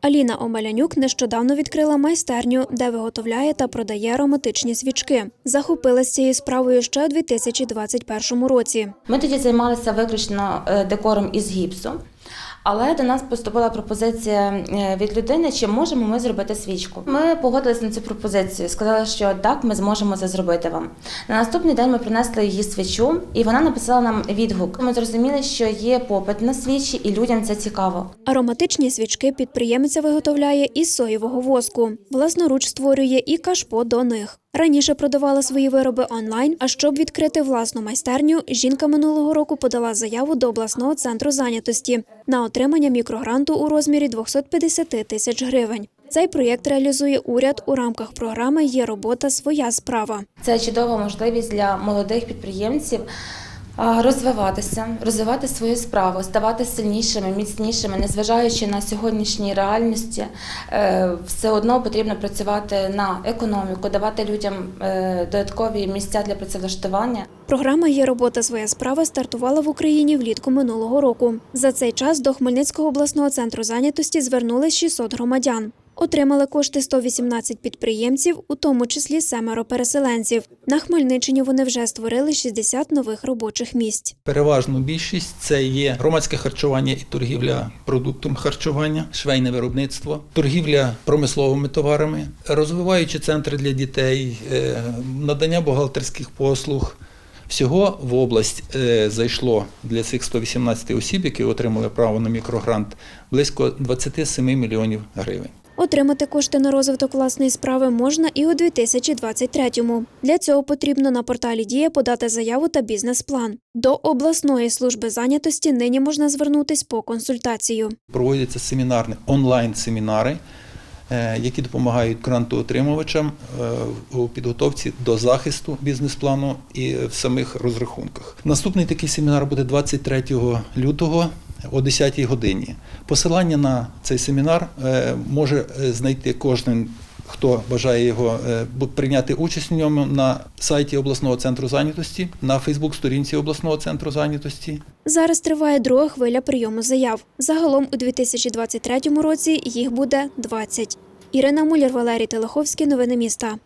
Аліна Омелянюк нещодавно відкрила майстерню, де виготовляє та продає ароматичні свічки. Захопилася цією справою ще у 2021 році. Ми тоді займалися виключно е, декором із гіпсу, але до нас поступила пропозиція е, від людини, чи можемо ми зробити свічку. Ми погодилися на цю пропозицію, сказали, що так, ми зможемо це зробити вам. На наступний день ми принесли її свічу, і вона написала нам відгук. Ми зрозуміли, що є попит на свічі, і людям це цікаво. Ароматичні свічки підприємиця виготовляє із соєвого воску. Власноруч створює і кашпо до них. Раніше продавала свої вироби онлайн. А щоб відкрити власну майстерню, жінка минулого року подала заяву до обласного центру зайнятості на отримання мікрогранту у розмірі 250 тисяч гривень. Цей проєкт реалізує уряд у рамках програми Є робота своя справа. Це чудова можливість для молодих підприємців розвиватися, розвивати свою справу, ставати сильнішими, міцнішими, незважаючи на сьогоднішні реальності, е, все одно потрібно працювати на економіку, давати людям е, додаткові місця для працевлаштування. Програма Є робота своя справа стартувала в Україні влітку минулого року. За цей час до Хмельницького обласного центру зайнятості звернулись 600 громадян. Отримали кошти 118 підприємців, у тому числі семеро переселенців. На Хмельниччині вони вже створили 60 нових робочих місць. Переважну більшість це є громадське харчування і торгівля продуктом харчування, швейне виробництво, торгівля промисловими товарами, розвиваючі центри для дітей, е, надання бухгалтерських послуг. Всього в область е, зайшло для цих 118 осіб, які отримали право на мікрогрант, близько 27 мільйонів гривень. Отримати кошти на розвиток власної справи можна і у 2023-му. Для цього потрібно на порталі Дія подати заяву та бізнес-план. До обласної служби зайнятості нині можна звернутись по консультацію. Проводяться семінарні онлайн-семінари, е, які допомагають грантоотримувачам е, у підготовці до захисту бізнес-плану і в самих розрахунках. Наступний такий семінар буде 23 лютого о 10 годині. Посилання на цей семінар е, може е, знайти кожен. Хто бажає його е, прийняти участь в ньому на сайті обласного центру зайнятості, на Фейсбук-сторінці обласного центру зайнятості. Зараз триває друга хвиля прийому заяв. Загалом у 2023 році їх буде 20. Ірина Муляр, Валерій Телеховський. Новини міста.